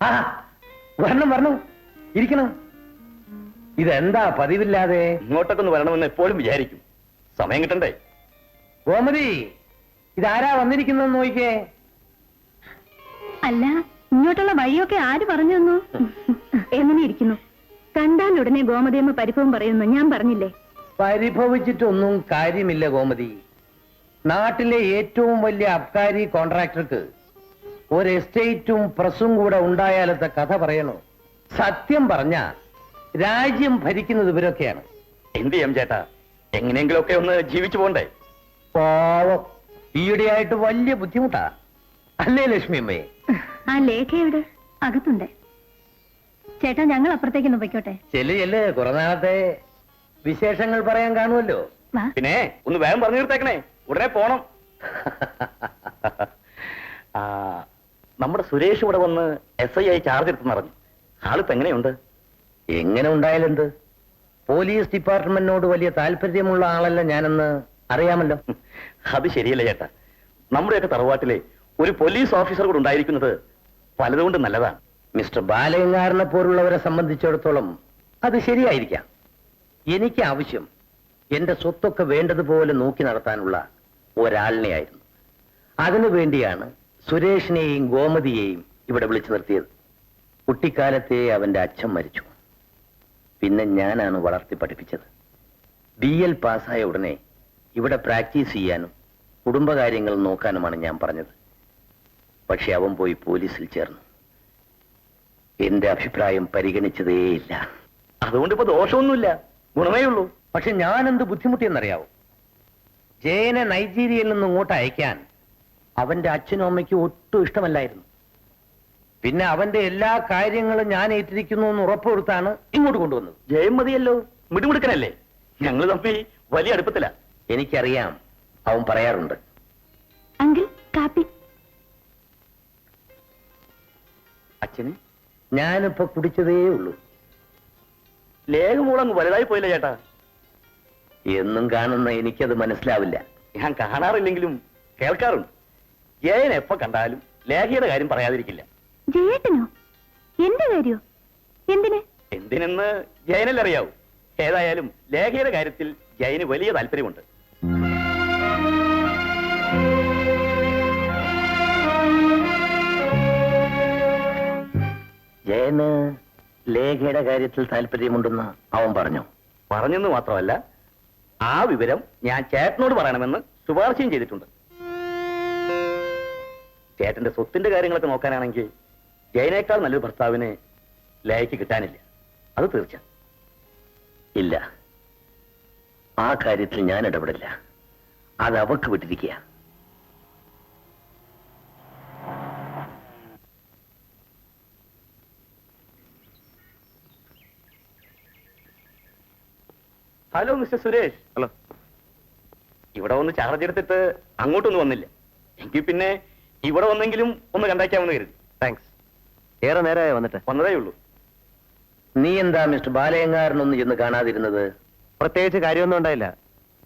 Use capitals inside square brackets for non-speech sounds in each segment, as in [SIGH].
ആ വരണം വരണം. ഇരിക്കണം. ഇതെന്താ പതിവില്ലാതെ? ഇങ്ങോട്ടൊക്കെ ഒന്ന് വരണമെന്ന് എപ്പോഴും വിചാരിക്കും. സമയം കിട്ടണ്ടേ? ഗോമതി ഇതാരാ വന്നിരിക്കുന്നെന്ന് നോക്കിക്കേ അല്ല ഇങ്ങോട്ടുള്ള വഴിയൊക്കെ ആര് പറഞ്ഞു തന്നു? എങ്ങനെ ഇരിക്കുന്നു? കണ്ടാൽ ഉടനെ ഗോമതിയമ്മ പരിഭവം പറയുന്നു ഞാൻ പറഞ്ഞില്ലേ? പരിഭവിച്ചിട്ടൊന്നും കാര്യമില്ല ഗോമതി. നാട്ടിലെ ഏറ്റവും വലിയ അബ്കാരി കോൺട്രാക്ടർക്ക് ഒരു എസ്റ്റേറ്റും പ്രസും കൂടെ ഉണ്ടായാലത്തെ കഥ പറയണോ? സത്യം പറഞ്ഞ രാജ്യം ഭരിക്കുന്നത് ഇവരൊക്കെയാണ്. എന്ത് ചെയ്യാം ചേട്ടാ? എങ്ങനെയെങ്കിലുമൊക്കെ ഒന്ന് ജീവിച്ചു പോണ്ടേ? പാവം. ഈയിടെയായിട്ട് വലിയ ബുദ്ധിമുട്ടാ. അല്ലേ ലക്ഷ്മി അമ്മേ? ആ ലേഖ എവിടെ? അകത്തുണ്ട്. ചേട്ടാ ഞങ്ങൾ അപ്പുറത്തേക്ക് ഒന്ന് പൊയ്ക്കോട്ടെ. ചെല്ല് ചെല്ല് കുറെ നാളത്തെ വിശേഷങ്ങൾ പറയാൻ കാണുമല്ലോ. വാ. പിന്നെ ഒന്ന് വേഗം പറഞ്ഞു തീർത്തേക്കണേ. ഉടനെ പോണം. [LAUGHS] ആ, നമ്മുടെ സുരേഷ് ഇവിടെ വന്ന് എസ് ഐ ആയി ചാർജ് എടുത്തെന്ന് പറഞ്ഞു. ആളിപ്പോ എങ്ങനെയുണ്ട്? എങ്ങനെ ഉണ്ടായാലെന്ത്? പോലീസ് ഡിപ്പാർട്ട്മെന്റിനോട് വലിയ താല്പര്യമുള്ള ആളല്ല ഞാനെന്ന് അറിയാമല്ലോ. അത് ശരിയല്ല ചേട്ടാ. നമ്മുടെയൊക്കെ തറവാട്ടിലെ ഒരു പോലീസ് ഓഫീസർ കൂടെ ഉണ്ടായിരിക്കുന്നത് പലതുകൊണ്ട് നല്ലതാണ്. മിസ്റ്റർ ബാലയങ്കാരനെ പോലുള്ളവരെ സംബന്ധിച്ചിടത്തോളം അത് ശരിയായിരിക്കാം. എനിക്ക് ആവശ്യം എന്റെ സ്വത്തൊക്കെ വേണ്ടതുപോലെ നോക്കി നടത്താനുള്ള ഒരാളിനെയായിരുന്നു. അതിനു വേണ്ടിയാണ് സുരേഷിനെയും ഗോമതിയെയും ഇവിടെ വിളിച്ചു നിർത്തിയത്. കുട്ടിക്കാലത്തെ അവന്റെ അച്ഛൻ മരിച്ചു. പിന്നെ ഞാനാണ് വളർത്തി പഠിപ്പിച്ചത്. ബി എൽ പാസ്സായ ഉടനെ ഇവിടെ പ്രാക്ടീസ് ചെയ്യാനും കുടുംബകാര്യങ്ങൾ നോക്കാനുമാണ് ഞാൻ പറഞ്ഞത്. പക്ഷെ അവൻ പോയി പോലീസിൽ ചേർന്നു. എന്റെ അഭിപ്രായം പരിഗണിച്ചതേയില്ല അതുകൊണ്ട് ഇപ്പൊ ദോഷമൊന്നുമില്ല. ഗുണമേ ഉള്ളൂ. പക്ഷെ ഞാൻ എന്ത് ബുദ്ധിമുട്ടിയെന്നറിയാവോ? ജയനെ നൈജീരിയയിൽ നിന്ന് ഇങ്ങോട്ട് അയക്കാൻ അവന്റെ അച്ഛനും അമ്മയ്ക്കും ഒട്ടും ഇഷ്ടമല്ലായിരുന്നു. പിന്നെ അവന്റെ എല്ലാ കാര്യങ്ങളും ഞാൻ ഏറ്റിരിക്കുന്നു എന്ന് ഉറപ്പുവരുത്താണ് ഇങ്ങോട്ട് കൊണ്ടുവന്നത്. ജയം മതിയല്ലോ. മിടുമിടുക്കനല്ലേ? ഞങ്ങൾ തമ്മിൽ വലിയ അടുപ്പത്തില. എനിക്കറിയാം അവൻ പറയാറുണ്ട്. അങ്കിൾ കാപ്പി. അച്ഛന് ഞാനിപ്പോ കുടിച്ചതേ ഉള്ളൂ. ലേഖമൂളങ്ങ് വലുതായി പോയില്ല ചേട്ടാ? എന്നും കാണുന്ന എനിക്കത് മനസ്സിലാവില്ല. ഞാൻ കാണാറില്ലെങ്കിലും കേൾക്കാറുണ്ട്. ജയൻ എപ്പോ കണ്ടാലും ലേഖയുടെ കാര്യം പറയാതിരിക്കില്ല. ജയേട്ടനോ? എന്റെ കാര്യോ? എന്തിന്? എന്തിനെന്ന് ജയനല്ലേ അറിയാവൂ. ഏതായാലും ലേഖയുടെ കാര്യത്തിൽ ജയന് വലിയ താല്പര്യമുണ്ട്. ജയന് ലേഖയുടെ കാര്യത്തിൽ താല്പര്യമുണ്ടെന്ന് അവൻ പറഞ്ഞു. പറഞ്ഞെന്ന് മാത്രമല്ല ആ വിവരം ഞാൻ ചേട്ടനോട് പറയണമെന്ന് ശുപാർശയും ചെയ്തിട്ടുണ്ട്. ചേട്ടന്റെ സ്വത്തിന്റെ കാര്യങ്ങളൊക്കെ നോക്കാനാണെങ്കിൽ ജയനേക്കാൾ നല്ലൊരു ഭർത്താവിന് ലയക്ക് കിട്ടാനില്ല. അത് തീർച്ച ഇല്ല. ആ കാര്യത്തിൽ ഞാൻ ഇടപെടില്ല. അത് അവക്ക് വിട്ടിരിക്കുക ഹലോ മിസ്റ്റർ സുരേഷ്. ഹലോ. ഇവിടെ ഒന്ന് ചാർജ് എടുത്തിട്ട് അങ്ങോട്ടൊന്നും വന്നില്ല. എങ്കിൽ പിന്നെ ഇവിടെ വന്നെങ്കിലും ഒന്ന് കണ്ടേക്കാമെന്ന് കരുതി. താങ്ക്സ് ഏറെ നേരമായി വന്നിട്ട്. വന്നതേ ഉള്ളൂ. നീ എന്താ മിസ്റ്റർ ബാലയങ്കാരനൊന്ന് ചെന്ന് കാണാതിരുന്നത്? പ്രത്യേകിച്ച് കാര്യമൊന്നും ഉണ്ടായില്ല.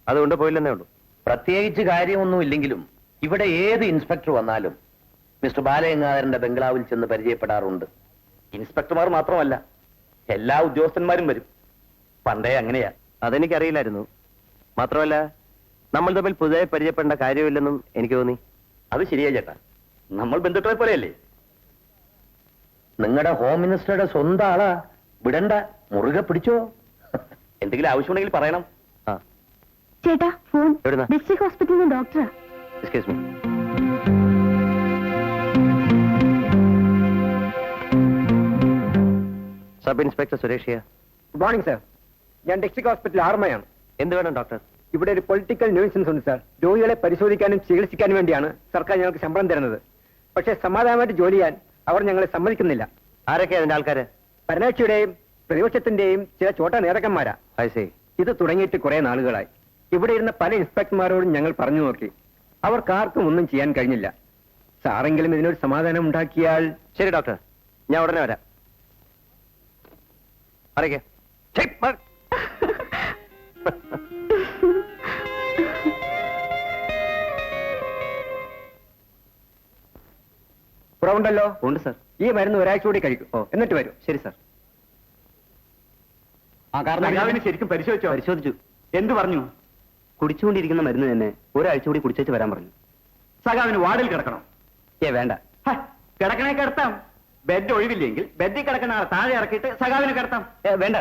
അതുകൊണ്ട് പോയില്ലെന്നേ ഉള്ളൂ. പ്രത്യേകിച്ച് കാര്യമൊന്നും ഇല്ലെങ്കിലും ഇവിടെ ഏത് ഇൻസ്പെക്ടർ വന്നാലും മിസ്റ്റർ ബാലയങ്കാരന്റെ ബംഗ്ലാവിൽ ചെന്ന് പരിചയപ്പെടാറുണ്ട്. ഇൻസ്പെക്ടർമാർ മാത്രമല്ല എല്ലാ ഉദ്യോഗസ്ഥന്മാരും വരും. പണ്ടേ അങ്ങനെയാ. അതെനിക്കറിയില്ലായിരുന്നു. മാത്രമല്ല നമ്മൾ തമ്മിൽ പുതിയ പരിചയപ്പെടേണ്ട കാര്യമില്ലെന്നും എനിക്ക് തോന്നി. അത് ശരിയാ ചേട്ടാ. നമ്മൾ ബന്ധുക്കളെ പോലെയല്ലേ? നിങ്ങളുടെ ഹോം മിനിസ്റ്ററുടെ സ്വന്തം ആളാ. വിടണ്ട. മുറുകെ പിടിച്ചോ. എന്തെങ്കിലും ആവശ്യമുണ്ടെങ്കിൽ പറയണം. ആ. ചേട്ടാ ഫോൺ എവിടുന്നാ? ഡിസ്ട്രിക്ട് ഹോസ്പിറ്റലിൽ ഡോക്ടറാ എക്സ്ക്യൂസ് മീ സബ് ഇൻസ്പെക്ടർ സുരേഷിയ ഗുഡ് മോർണിംഗ് സർ ഞാൻ ഡിസ്ട്രിക്ട് ഹോസ്പിറ്റൽ ആർമയാണ് എന്ത് വേണം ഡോക്ടർ ഇവിടെ ഒരു പൊളിറ്റിക്കൽ ന്യൂസൻസ് ഉണ്ട് സാർ രോഗികളെ പരിശോധിക്കാനും ചികിത്സിക്കാനും വേണ്ടിയാണ് സർക്കാർ ഞങ്ങൾക്ക് ശമ്പളം തരുന്നത്. പക്ഷേ സമാധാനമായിട്ട് ജോലി ചെയ്യാൻ അവർ ഞങ്ങളെ സമ്മതിക്കുന്നില്ല. ആരൊക്കെ അതിന്റെ ആൾക്കാര്? ഭരണകക്ഷിയുടെയും പ്രതിപക്ഷത്തിന്റെയും ചില ചോട്ട നേതാക്കന്മാരാ. ഇത് തുടങ്ങിയിട്ട് കുറെ നാളുകളായി. ഇവിടെ ഇരുന്ന പല ഇൻസ്പെക്ടർമാരോടും ഞങ്ങൾ പറഞ്ഞു നോക്കി. അവർക്കാർക്കും ഒന്നും ചെയ്യാൻ കഴിഞ്ഞില്ല. സാറെങ്കിലും ഇതിനൊരു സമാധാനം ഉണ്ടാക്കിയാൽ ശരി ഡോക്ടർ. ഞാൻ ഉടനെ വരാം. അറിയിക്കേ. [LAUGHS] കുറവുണ്ടല്ലോ ഉണ്ട് സാർ. ഈ മരുന്ന് ഒരാഴ്ച കൂടി കഴിക്കും. ഓ. എന്നിട്ട് വരും. ശരി സാർ. ആ കാരണം ശരിക്കും പരിശോധിച്ചോ? പരിശോധിച്ചു. എന്ത് പറഞ്ഞു? കുടിച്ചുകൊണ്ടിരിക്കുന്ന മരുന്ന് തന്നെ ഒരാഴ്ച കൂടി കുടിച്ചേച്ച് വരാൻ പറഞ്ഞു. സഖാവിന് വാർഡിൽ കിടക്കണം. ഏ വേണ്ട. കിടക്കണേ കിടത്താം. ബെഡ് ഒഴിവില്ലെങ്കിൽ ബെഡിൽ കിടക്കുന്ന ആളെ താഴെ ഇറക്കിയിട്ട് സഖാവിന് കിടത്താം. ഏ വേണ്ട.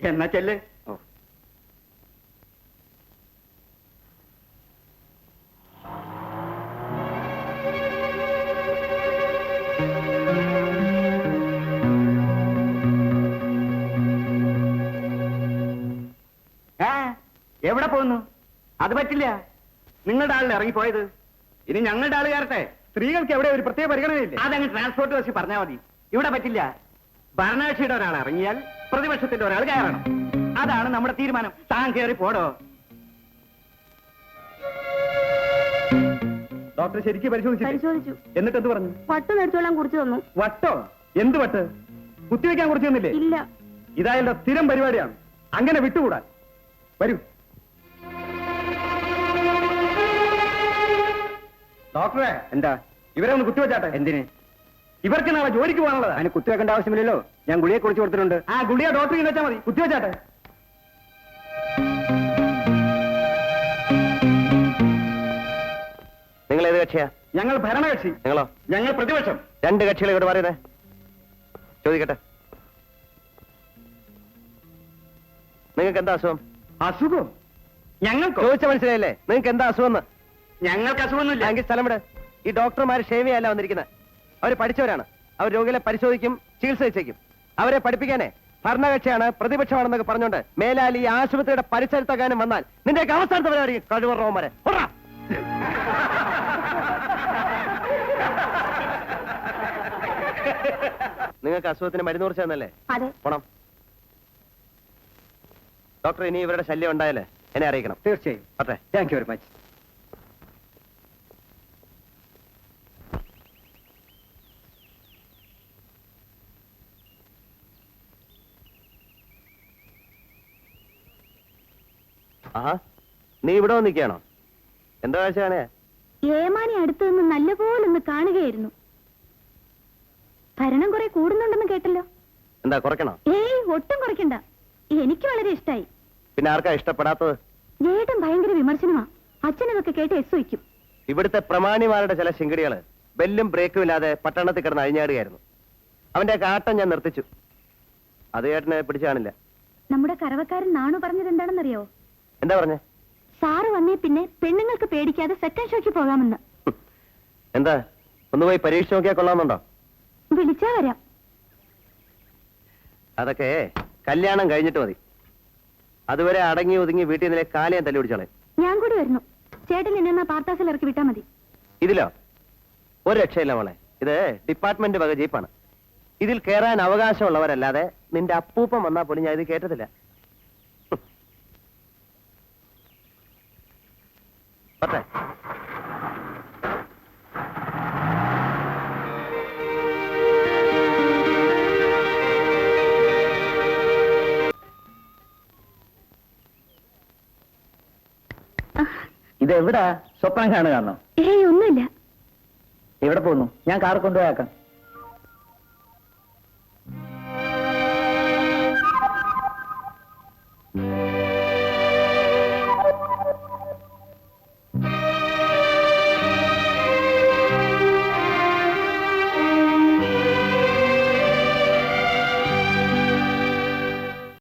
എന്നാ ചെല്ല്. എവിടെ പോകുന്നു? അത് പറ്റില്ല. നിങ്ങളുടെ ആളിൽ ഇറങ്ങിപ്പോയത് ഇനി ഞങ്ങളുടെ ആൾ കയറട്ടെ. സ്ത്രീകൾക്ക് എവിടെ ഒരു പ്രത്യേക പരിഗണനയില്ല അതങ്ങ് ട്രാൻസ്പോർട്ട് വശി പറഞ്ഞാൽ മതി. ഇവിടെ പറ്റില്ല. ഭരണകക്ഷിയുടെ ഒരാൾ ഇറങ്ങിയാൽ പ്രതിപക്ഷത്തിന്റെ ഒരാൾ കയറണം. അതാണ് നമ്മുടെ തീരുമാനം. താൻ കയറി പോടോ. ഡോക്ടർ ശരിക്കും പരിശോധിച്ചു പരിശോധിച്ചു. എന്നിട്ട് എന്ത് പറഞ്ഞു? വട്ട് മേടിച്ചോളാൻ കുറിച്ച് തന്നു. വട്ടോ? എന്ത് വട്ട്? കുത്തിവെക്കാൻ കുറിച്ച് തന്നില്ലേ? ഇല്ല. ഇതായാലും സ്ഥിരം പരിപാടിയാണ്. അങ്ങനെ വിട്ടുകൂടാൻ. വരൂ. ഡോക്ടറെ എന്താ? ഇവരെ ഒന്ന് കുത്തിവെച്ചാട്ടെ. എന്തിന്? ഇവർക്ക് നാളെ ജോലിക്ക് പോകാനുള്ളത്. അതിന് കുത്തിവെക്കേണ്ട ആവശ്യമില്ലല്ലോ. ഞാൻ ഗുളിയെ കുറിച്ച് കൊടുത്തിട്ടുണ്ട്. ആ ഗുളിയ ഡോക്ടർ ഇങ്ങനെ വെച്ചാൽ മതി. കുത്തിവെച്ചാട്ടെ. നിങ്ങൾ ഏത് കക്ഷിയാ? ഞങ്ങൾ ഭരണകക്ഷി. നിങ്ങളോ? ഞങ്ങൾ പ്രതിപക്ഷം. രണ്ട് കക്ഷികൾ ഇവിടെ പറയുന്നേ ചോദിക്കട്ടെ. നിങ്ങൾക്ക് എന്താ അസുഖം? അസുഖം? ഞങ്ങൾക്കോ? ചോദിച്ച മനസ്സിലായില്ലേ? നിങ്ങൾക്ക് എന്താ അസുഖം ഞങ്ങൾക്ക് അസുഖമൊന്നുമില്ല. എങ്കിൽ സ്ഥലം ഇവിടെ. ഈ ഡോക്ടർമാർ ക്ഷേമയല്ല വന്നിരിക്കുന്നത് അവർ പഠിച്ചവരാണ്. അവർ രോഗികളെ പരിശോധിക്കും ചികിത്സ വെച്ചേക്കും അവരെ പഠിപ്പിക്കാനേ ഭരണകക്ഷിയാണ് പ്രതിപക്ഷമാണെന്നൊക്കെ പറഞ്ഞുകൊണ്ട് മേലാൽ ഈ ആശുപത്രിയുടെ പരിസരത്തകാനും വന്നാൽ നിന്റെ അവസാനത്തവരായിരിക്കും കഴിവറവന്മാരെ നിങ്ങൾക്ക് അസുഖത്തിന് മരുന്ന് കുറിച്ച് തന്നല്ലേ പോണം. ഡോക്ടർ ഇനി ഇവരുടെ ശല്യം ഉണ്ടായാലേ എന്നെ അറിയിക്കണം. തീർച്ചയായും. അതെ താങ്ക് യു വെരി മച്ച് നീ ഇവിടെ വന്നിക്കാണോ എന്താ കാഴ്ച ഏമാനി അടുത്ത് നിന്ന് നല്ലപോലെ ഒന്ന് കാണുകയായിരുന്നു. ഭരണം കുറെ കൂടുന്നുണ്ടെന്ന് കേട്ടല്ലോ. എന്താ കുറയ്ക്കണോ? ഏയ് ഒട്ടും കുറയ്ക്കണ്ട. എനിക്ക് വളരെ ഇഷ്ടായി. പിന്നെ ആർക്കാ ഇഷ്ടപ്പെടാത്തത്? ജേട്ടൻ ഭയങ്കര വിമർശനമാ. അച്ഛനതൊക്കെ കേട്ട് എസ് വയ്ക്കും. ഇവിടുത്തെ പ്രമാണിമാരുടെ ചില ശിങ്കടികൾ ബെല്ലും ബ്രേക്കും ഇല്ലാതെ പട്ടണത്തിൽ കിടന്ന് അഴിഞ്ഞാടുകയായിരുന്നു. അവന്റെ കാട്ടം ഞാൻ നിർത്തിച്ചു. അത് ചേട്ടനെ പിടിച്ചു കാണില്ല. നമ്മുടെ കറവക്കാരൻ നാണു പറഞ്ഞത് എന്താണെന്നറിയോ? എന്താ പറഞ്ഞേ? സാറ് വന്നേ പിന്നെ പെണ്ണുങ്ങൾക്ക് പേടിക്കാതെ സെക്കൻഡ് ഷോക്ക് പോകാമെന്ന്. എന്താ? ഒന്ന് പോയി പരീക്ഷ നോക്കിയാൽ കൊള്ളാമെന്നുണ്ടോ? വിളിച്ചാ വരാം. അതൊക്കെ കല്യാണം കഴിഞ്ഞിട്ട് മതി. അതുവരെ അടങ്ങി ഒതുങ്ങി വീട്ടിൽ നിന്നിലെ കാലയം തല്ലി പിടിച്ചോളെ? ഞാൻ കൂടി വരുന്നു. ചേട്ടൻ എന്നെ എന്നാ പാർത്താസിൽ ഇറക്കി വിട്ടാ മതി. ഇതിലോ? ഒരു രക്ഷയില്ല മോളെ. ഇത് ഡിപ്പാർട്ട്മെന്റ് വക ജീപ്പാണ്. ഇതിൽ കയറാൻ അവകാശമുള്ളവരല്ലാതെ നിന്റെ അപ്പൂപ്പം വന്നാൽ പോലും ഞാൻ ഇത് കേട്ടതില്ല പറ്റേ ഇത് എവിടാ സ്വപ്നം കാണുകയാണോ ഏയ് ഒന്നുമില്ല. എവിടെ പോകുന്നു? ഞാൻ കാർ കൊണ്ടുപോയാക്കാം.